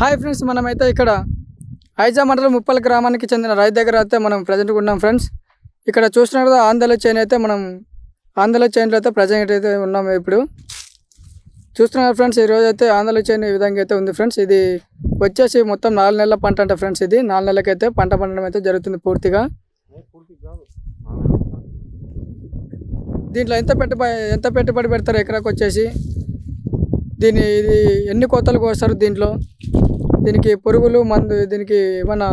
Hi friends మనమైతే ఇక్కడ ఐజా మండలం ముప్పల గ్రామానికి చెందిన రైతు దగ్గర అయితే మనం ప్రజెంట్గా ఉన్నాం ఫ్రెండ్స్. ఇక్కడ చూసిన కదా ఆంధ్రలో చైన్ అయితే మనం ఆంధ్రలో చైన్లో అయితే ప్రజెంట్ అయితే ఉన్నాం ఇప్పుడు. చూస్తున్నారు ఫ్రెండ్స్ ఈరోజు అయితే ఆంధ్రలో చైన్ ఈ విధంగా అయితే ఉంది ఫ్రెండ్స్. ఇది వచ్చేసి మొత్తం నాలుగు నెలల పంట అంట ఫ్రెండ్స్ ఇది. నాలుగు నెలలకైతే పంట పండడం అయితే జరుగుతుంది పూర్తిగా. దీంట్లో ఎంత పెట్టుబడి ఎంత పెట్టుబడి పెడతారు ఎకరాకు వచ్చేసి? దీని ఇది ఎన్ని కోతలు కోస్తారు దీంట్లో? దీనికి పురుగులు మందు దీనికి ఏమైనా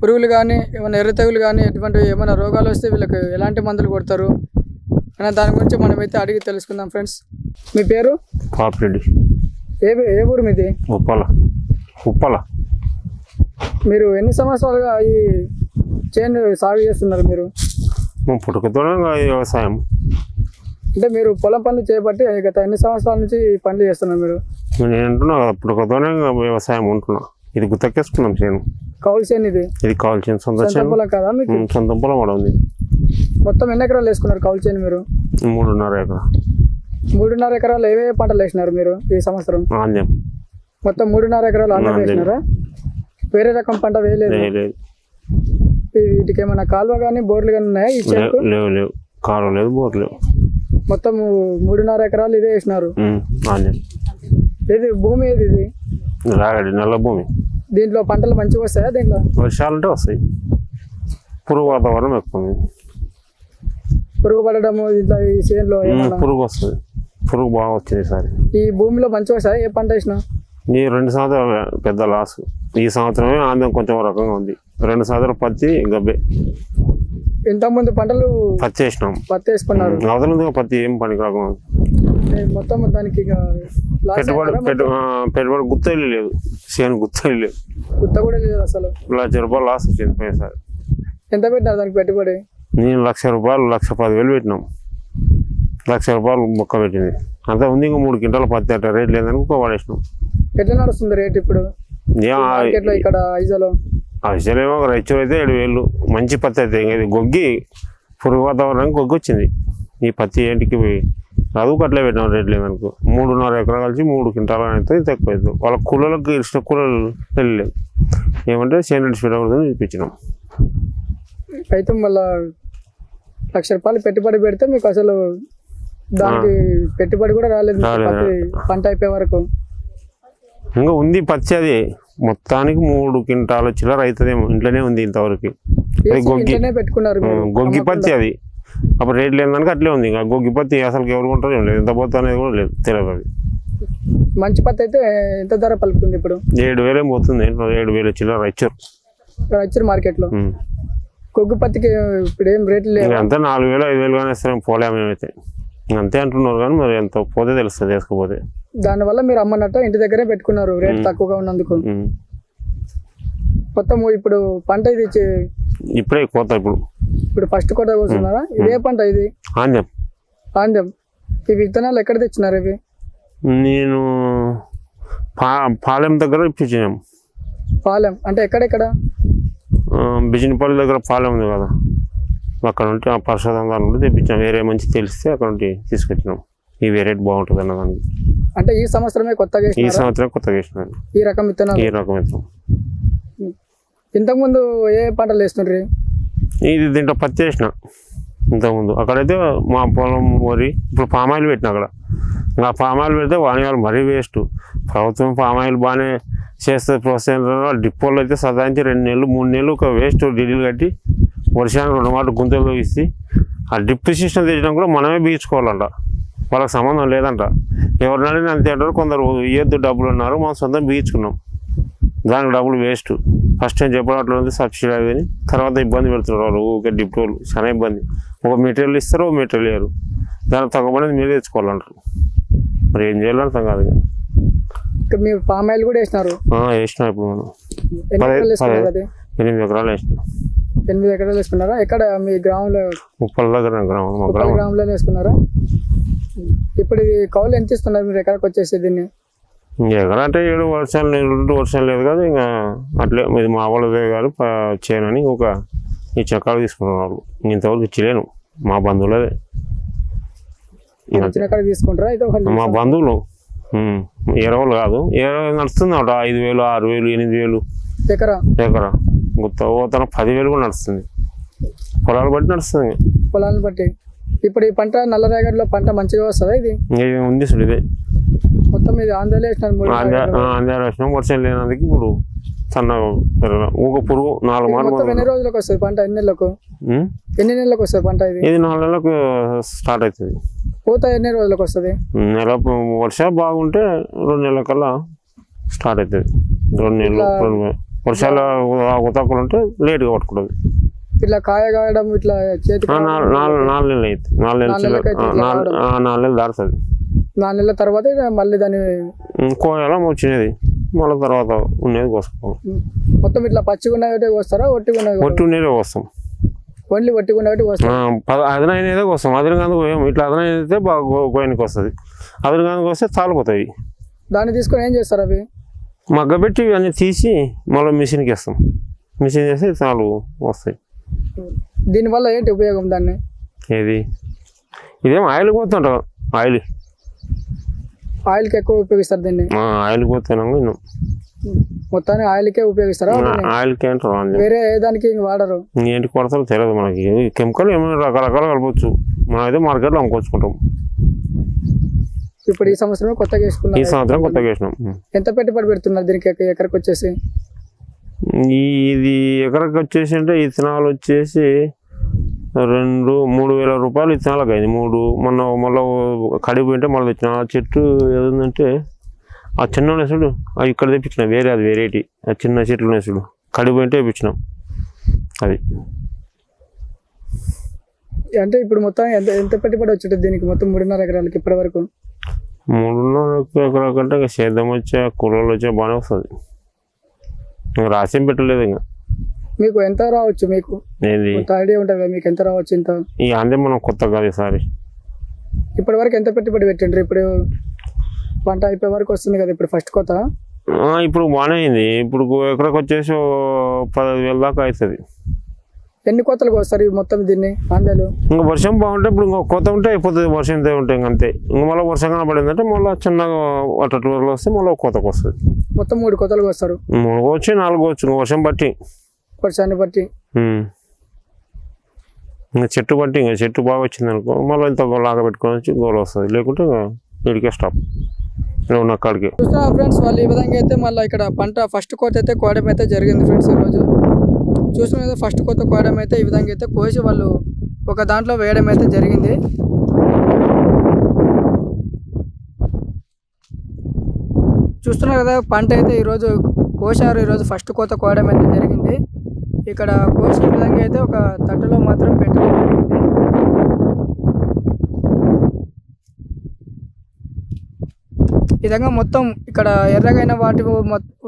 పురుగులు కానీ ఏమైనా ఎర్ర తెగులు కానీ ఎటువంటి ఏమైనా రోగాలు వస్తే వీళ్ళకి ఎలాంటి మందులు కొడతారు? అనే దాని గురించి మనమైతే అడిగి తెలుసుకుందాం ఫ్రెండ్స్. మీ పేరు? పాపిరెడ్డి ఏ ఏ ఊరు మీది? ఉప్పల. ఉప్పల. మీరు ఎన్ని సంవత్సరాలుగా ఈ చేను సాగు చేస్తున్నారు మీరు? ఈ వ్యవసాయం. అంటే మీరు పొలం పనులు చేపట్టి గత ఎన్ని సంవత్సరాల నుంచి ఈ పనులు చేస్తున్నారు మీరు? నేను అంటున్నా ఇంకా వ్యవసాయం ఉంటున్నా. ఇది గుత్తకేసుకున్నాం చేను. కౌలు చేను ఇది? ఇది కావాల్సిన సొంత సొంత చేను. పొలం కదా మీకు? సొంత పొలం కూడా ఉంది. మొత్తం ఎన్ని ఎకరాలు వేసుకున్నారు కౌలు చేను మీరు? మూడున్నర ఎకరా. మూడున్నర ఎకరాలు ఏవే పంటలు వేసినారు మీరు ఈ సంవత్సరం? ఆంధ్యం మొత్తం మూడున్నర ఎకరాలు ఆంధ్ర. వేసినారా? వేరే రకం పంట వేయలేదు? వీటికి ఏమైనా కాలువ కానీ బోర్లు కానీ ఉన్నాయా లేవు లేవు లేవు. కారు లేదు బోర్ లేవు. మొత్తం మూడున్నర ఎకరాలు ఇదే వేసినారు. ఇది భూమి ఏది ఇది? రాగడి నల్ల భూమి. దీంట్లో పంటలు మంచిగా వస్తాయా దీంట్లో? వర్షాలంటే వస్తాయి. పురుగు వాతావరణం ఎక్కువ. పురుగు పడడము ఇట్లా ఈ ఏమన్నా? పురుగు వస్తుంది. పురుగు బాగా వచ్చింది ఈసారి. ఈ భూమిలో మంచిగా వస్తాయా? ఏ పంట వేసినా? ఈ రెండు సంవత్సరాలు పెద్ద లాస్ ఈ సంవత్సరమే ఆంధ్రం కొంచెం రకంగా ఉంది. రెండు సంవత్సరాలు పత్తి గబ్బే. ఇంతకుముందు పంటలు పత్తి వేసినాం. పత్తి వేసుకున్నారు. అవతల పత్తి ఏం ఉంది. ఏ మొత్తం దానికి పెట్టుబడి పెట్టుబడి గుత్తలు లేదు చేను గుత్తలు లేవు గుత్త కూడా లేదు అసలు. లక్ష రూపాయలు లాస్ వచ్చింది పోయినసారి. ఎంత పెట్టినారు దానికి పెట్టుబడి? నేను లక్ష రూపాయలు లక్ష పదివేలు పెట్టినాం. లక్ష రూపాయలు మొక్క పెట్టింది. అంతా ఉంది ఇంకా మూడు క్వింటాల పత్తి అట్ట రేట్ లేదని ఇంకో పడేసినాం ఎట్లా నడుస్తుంది రేట్ ఇప్పుడు? ఇక్కడ ఐజాలో. ఆ విషయాలేమో రైతు అయితే ఏడు వేలు. మంచి పత్తి అయితే. ఇంకా ఇది గొగ్గి పురుగు వాతావరణానికి గొగ్గి వచ్చింది. ఈ పత్తి ఏంటికి చదువుకు అట్లే పెట్టినాం రేట్ లేదనుకో మూడున్నర ఎకరాలు కలిసి మూడు క్వింటాలు అయితే తక్కువ అవుతుంది. వాళ్ళ కూలలకు ఇష్ట కూలలు వెళ్ళలేదు. ఏమంటే చేను పెట్టకూడదని చూపించినాం. అయితే మళ్ళా లక్ష రూపాయలు పెట్టుబడి పెడితే మీకు అసలు దానికి పెట్టుబడి కూడా రాలేదు. పంట అయిపోయే వరకు. ఇంకా ఉంది పత్తి అది. మొత్తానికి మూడు క్వింటాలు చిల్లర అవుతుందేమో ఇంట్లోనే ఉంది ఇంతవరకు. అది గొగ్గి. గొగ్గి. పత్తి అది. అప్పుడు రేట్ లేదనుక అట్లే ఉంది. ఇంకా గొగ్గి పత్తి అసలు ఎవరు కొంటారో ఏం లేదు. ఎంత పోతా అనేది కూడా లేదు తెలియదు అది. మంచి పత్తి అయితే ఎంత ధర పలుకుతుంది ఇప్పుడు? ఏడు వేలేం పోతుంది? ఏడు వేలు చిల్లర ఇచ్చారు. వచ్చారు మార్కెట్లో. గొగ్గు పత్తికి ఇప్పుడు ఏం రేట్లు ఇంకా అంతే నాలుగు వేలు ఐదు వేలు కానీ ఇస్తాం పోలేము మేమైతే ఇంక అంతే అంటున్నారు కానీ మరి ఎంత పోతే తెలుస్తుంది వేసుకోపోతే. దానివల్ల మీరు అమ్మన్నట్టు ఇంటి దగ్గరే పెట్టుకున్నారు రేట్ తక్కువగా ఉన్నందుకు. మొత్తం ఇప్పుడు పంట ఇది ఇప్పుడే కోత ఇప్పుడు. ఇప్పుడు ఫస్ట్ కోట కూర్చున్నారా ఇదే పంట ఇది? ఆంజం ఆంధ్యం ఈ విత్తనాలు ఎక్కడ తెచ్చినారు ఇవి? నేను పాలెం దగ్గర ఇప్పించాం పాలెం. అంటే ఎక్కడెక్కడ? బిజినపల్లి దగ్గర పాలెం ఉంది కదా. అక్కడ ఉంటే ఆ పరిశోధన దాని నుండి తెప్పించాం. వేరే మంచి తెలిస్తే అక్కడ నుండి తీసుకొచ్చినాం. ఈ వెరైటీ బాగుంటుంది అన్న దానికి అంటే ఈ సంవత్సరమే కొత్తగా ఈ? సంవత్సరం కొత్తగా వేసినాను ఈ రకం విత్తనాలు? ఈ రకం విత్తనం. ఇంతకుముందు ఏ పంటలు వేస్తుండ్రి ఇది దీంట్లో పత్తి వేసిన. ఇంతకుముందు. అక్కడైతే మా పొలం వరి ఇప్పుడు పామాయిల్ పెట్టిన అక్కడ. ఇంకా పామాయిల్ పెడితే వాణియాలు మరీ వేస్ట్ ప్రభుత్వం పామాయిల్ బాగానే చేస్తుంది ప్రోత్సహించడం డిపోలో అయితే సదాయించి రెండు నెలలు మూడు నెలలు ఒక వేస్ట్ డీడీలు కట్టి వర్షానికి రెండు మాటలు గుంతలు ఇస్తే ఆ డిప్ సిస్టమ్ తెచ్చినా కూడా మనమే బీచుకోవాలంట. వాళ్ళకి సంబంధం లేదంట. ఎవరినైనా అంతే అంటారు. కొందరు ఇయ్యొద్దు డబ్బులు ఉన్నారు మనం సొంతం బీచుకున్నాం దానికి డబ్బులు వేస్ట్. ఫస్ట్ టైం చెప్పడం అట్లా ఉంది సబ్సిడీ అని. తర్వాత ఇబ్బంది పెడుతున్నారు వాళ్ళు ఊరికే డిపోలు చాలా ఇబ్బంది. ఒక మెటీరియల్ ఇస్తారు ఒక మెటీరియల్ ఇయ్యరు. దానికి తగ్గబడి మీరు తెచ్చుకోవాలంటారు. మరి ఏం చేయాలో అర్థం కాదు మీరు పామ్ ఆయిల్ కూడా వేసినారు. వేసినాం ఇప్పుడు మనం. ఎనిమిది ఎకరాలు వేసినాం. ఎనిమిది ఎకరాలు వేసుకున్నారా? ఎక్కడ మీ గ్రామంలో? ముప్పల దగ్గర గ్రామం గ్రామంలో వేసుకున్నారా? ఇప్పుడు ఇది కౌలు ఎంత ఇస్తున్నారు మీరు ఎకరాకి వచ్చేసి దీన్ని? ఎకరా అంటే ఏడు వర్షాలు ఉంటే వర్షాలు లేదు కదా ఇంకా అట్లే ఇది మా వాళ్ళదే గారు చేయనని ఒక ఈ చక్రాలు తీసుకున్నారు వాళ్ళు. ఇంతవరకు ఇచ్చలేను మా బంధువులదే. మా బంధువులు ఎరువులు కాదు ఎరువు నడుస్తుంది ఒకటి ఐదు వేలు ఆరు వేలు ఎనిమిది వేలు. ఎకరా? ఎకరా. గుత్త పోతన పదివేలు కూడా నడుస్తుంది. పొలాలు బట్టి నడుస్తుంది. పొలాలను బట్టి? ఇప్పుడు ఈ పంట నల్లరేగడిలో పంట మంచిగా వస్తుందా ఇది? ఉంది చూడు ఇదే. మొత్తం ఇది ఆంధ్రలో రేగడ్లు. వచ్చిన వర్షం లేనందుకు ఇప్పుడు సన్నగా ఊక పురుగు నాలుగు మార్లు ఎన్ని రోజులకు వస్తుంది పంట? ఎన్ని నెలలకు? ఎన్ని నెలలకు వస్తుంది పంట ఇది? ఇది నాలుగు నెలలకు స్టార్ట్ అవుతుంది. పూత ఎన్ని రోజులకు వస్తుంది? నెల వర్షాలు బాగుంటే రెండు నెలల కల్లా స్టార్ట్ అవుతుంది. రెండు నెలలు నెలలు. వర్షాలు ఉతక్కులు ఉంటే లేట్గా పట్టుకుంటుంది. ఇట్లా కాయ కాయడం ఇట్లా చేతి నాలుగు నెలలు అవుతుంది నాలుగు నెలలు నాలుగు నెలలు దాడుతుంది నాలుగు నెలల తర్వాత మళ్ళీ దాన్ని కోయాల వచ్చినది మళ్ళీ తర్వాత ఉన్నది కోసుకోవాలి. మొత్తం ఇట్లా పచ్చిగా ఉన్నవి వస్తారా ఒట్టిగా ఉన్నవి ఒట్టు నీరే వస్తాం ఓన్లీ వస్తారు అదనైనదే వస్తాం అదనగానే కోయం. ఇట్లా అదనైతే బాగా కో- కోయనికి వస్తుంది అదనగానికి వస్తే చాలిపోతాయి దాన్ని తీసుకొని ఏం చేస్తారు అవి? మగ్గబెట్టి ఇవన్నీ తీసి మళ్ళీ మిషన్కి వేస్తాం. మిషన్ చేస్తే చాలు వస్తాయి. దీనివల్ల ఏంటి ఉపయోగం దాన్ని? ఏది? ఇదేం ఆయిల్ పోతుంటాం ఆయిల్. ఆయిల్కి ఎక్కువ ఉపయోగిస్తారు దీన్ని? ఆయిల్ పోతున్నాం ఇన్నం మొత్తాన్ని ఆయిల్కే ఉపయోగిస్తారా? ఆయిల్కి అంటారు వేరే దానికి వాడరు? ఏంటి కొడతారో తెలియదు మనకి. కెమికల్ ఏమైనా రకరకాలు కలపచ్చు. మనం అయితే మార్కెట్లో అమ్ముకొచ్చుకుంటాం. ఇప్పుడు ఈ సంవత్సరం కొత్తగా ఈ వేసుకున్నారు సంవత్సరం కొత్తగా వేసినాం. ఎంత పెట్టుబడి పెడుతున్నారు దీనికి ఎక- ఎకరకు వచ్చేసి ఈ ఇది ఎకరకు వచ్చేసి అంటే ఇథనాల్ వచ్చేసి రెండు మూడు వేల రూపాయలు ఇథనాలకు అయింది. మూడు మొన్న మళ్ళీ కడిపోయింటే మళ్ళీ తెచ్చిన. ఆ చెట్టు ఏదంటే ఆ చిన్న నెసుడు ఇక్కడ తెప్పించిన వేరే అది వేరేటి ఆ చిన్న చెట్లు నెసుడు కడిపోయింటే తెప్పించినాం. అది. అంటే ఇప్పుడు మొత్తం ఎంత ఎంత పెట్టుబడి వచ్చి దీనికి మొత్తం మూడున్నర ఎకరాలకి ఇప్పటి వరకు మూడున్నర ఎకరాల కంటే సేద్యం వచ్చే కూలలు వచ్చే బాగానే వస్తుంది. ఇంకా రాసేం పెట్టలేదు ఇంకా. మీకు ఎంత రావచ్చు మీకు? ఏంది? కొంత ఐడియా ఉంటుంది మీకు ఎంత రావచ్చు ఇంత? ఈ అందే మనం కొత్త కాదు ఈసారి ఇప్పటి వరకు ఎంత పెట్టుబడి పెట్టిండ్రు? ఇప్పుడు పంట అయిపోయే వరకు వస్తుంది కదా ఇప్పుడు ఫస్ట్ కొత్త ఇప్పుడు బాగానే అయింది. ఇప్పుడు ఎకరకు వచ్చేసి పదహైదు వేల దాకా అవుతుంది. ఎన్ని కోతలకు వస్తారు మొత్తం దీన్ని ఆంధ్రాలు ఇంకా వర్షం బాగుంటే ఇప్పుడు ఇంకా కొత్త ఉంటే అయిపోతుంది వర్షం ఇంతే ఉంటే ఇంక అంతే. ఇంకా మళ్ళీ వర్షం కనబడిందంటే మళ్ళీ చిన్నగా అట్ట టూర్లు వస్తే మళ్ళీ కొత్తకు వస్తుంది. మొత్తం మూడు కోతలకు వస్తారు మూడు వచ్చి నాలుగు వచ్చు ఇంకా వర్షం బట్టి వర్షాన్ని బట్టి. ఇంకా చెట్టు బట్టి ఇంకా చెట్టు బాగా వచ్చింది అనుకో మళ్ళీ ఇంత లాగా పెట్టుకొని వచ్చి గోల్ వస్తుంది. లేకుంటే ఇడికే స్టాప్ ఉన్న కాడికి. చూస్తా ఫ్రెండ్స్ వాళ్ళు ఈ విధంగా అయితే మళ్ళీ ఇక్కడ పంట ఫస్ట్ కోత అయితే కోయడం అయితే జరిగింది ఫ్రెండ్స్ ఈరోజు చూసిన ఫస్ట్ కోత కోయడం అయితే ఈ విధంగా అయితే కోసి వాళ్ళు ఒక దాంట్లో వేయడం అయితే జరిగింది. చూస్తున్నారు కదా పంట అయితే ఈరోజు కోసారు ఈరోజు ఫస్ట్ కోత కోయడం అయితే జరిగింది. ఇక్కడ కోసిన విధంగా అయితే ఒక తట్టులో మాత్రం పెట్టడం జరిగింది. ఈ విధంగా మొత్తం ఇక్కడ ఎర్రగైన వాటి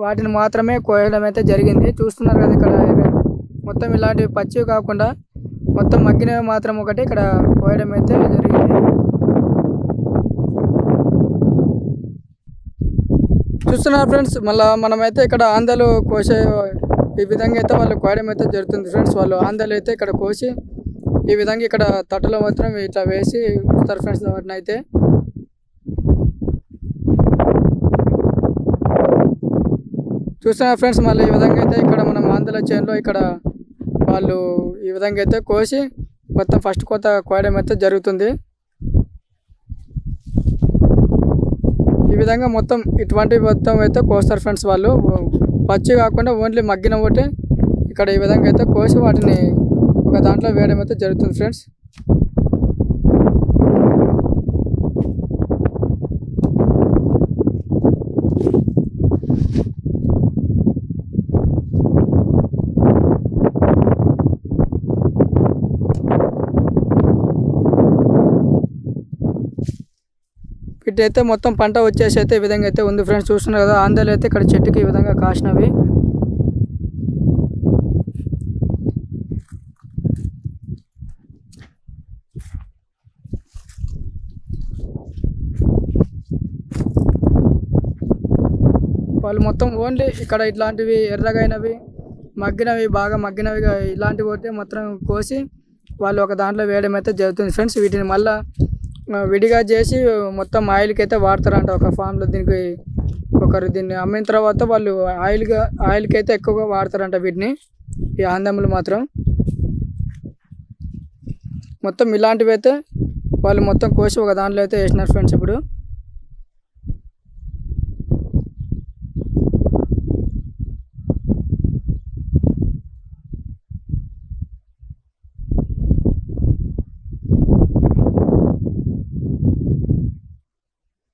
వాటిని మాత్రమే కోయడం అయితే జరిగింది. చూస్తున్నారు కదా ఇక్కడ మొత్తం ఇలాంటివి పచ్చివి కాకుండా మొత్తం మగ్గినవి మాత్రం ఒకటి ఇక్కడ కోయడం అయితే జరిగింది. చూస్తున్నారు ఫ్రెండ్స్. మళ్ళీ మనమైతే ఇక్కడ ఆంధ్రలో కోసే ఈ విధంగా అయితే వాళ్ళు కోయడం అయితే జరుగుతుంది ఫ్రెండ్స్. వాళ్ళు ఆంధ్రలో అయితే ఇక్కడ కోసి ఈ విధంగా ఇక్కడ తట్టలో మాత్రం ఇట్లా వేసి ఇస్తారు ఫ్రెండ్స్ వాటిని అయితే. చూస్తున్నా ఫ్రెండ్స్ మళ్ళీ ఈ విధంగా అయితే ఇక్కడ మనం ఆంధ్ర చేనులో ఇక్కడ వాళ్ళు ఈ విధంగా అయితే కోసి మొత్తం ఫస్ట్ కోత కోయడం అయితే జరుగుతుంది. విధంగా మొత్తం ఇటువంటి మొత్తం అయితే కోస్తారు ఫ్రెండ్స్ వాళ్ళు. పచ్చి కాకుండా ఓన్లీ మగ్గిన ఒకటి ఇక్కడ ఈ విధంగా అయితే కోసి వాటిని ఒక దాంట్లో వేయడం అయితే జరుగుతుంది ఫ్రెండ్స్. ఇటైతే మొత్తం పంట వచ్చేసి అయితే ఈ విధంగా అయితే ఉంది ఫ్రెండ్స్. చూస్తున్నారు కదా ఆంధ్రలో అయితే ఇక్కడ చెట్టుకి ఈ విధంగా కాసినవి. వాళ్ళు మొత్తం ఓన్లీ ఇక్కడ ఇట్లాంటివి ఎర్రగైనవి మగ్గినవి బాగా మగ్గినవి ఇలాంటివి పోతే మొత్తం కోసి వాళ్ళు ఒక దాంట్లో వేయడం అయితే జరుగుతుంది. ఫ్రెండ్స్ వీటిని మళ్ళీ విడిగా చేసి మొత్తం ఆయిల్కి అయితే వాడతారంట ఒక ఫామ్లో. దీనికి ఒకరు దీన్ని అమ్మిన తర్వాత వాళ్ళు ఆయిల్గా ఆయిల్కి అయితే ఎక్కువగా వాడతారంట వీటిని. ఈ ఆందములు మాత్రం. మొత్తం ఇలాంటివి అయితే వాళ్ళు మొత్తం కోసి ఒక దాంట్లో అయితే వేసినారు ఫ్రెండ్స్ ఇప్పుడు.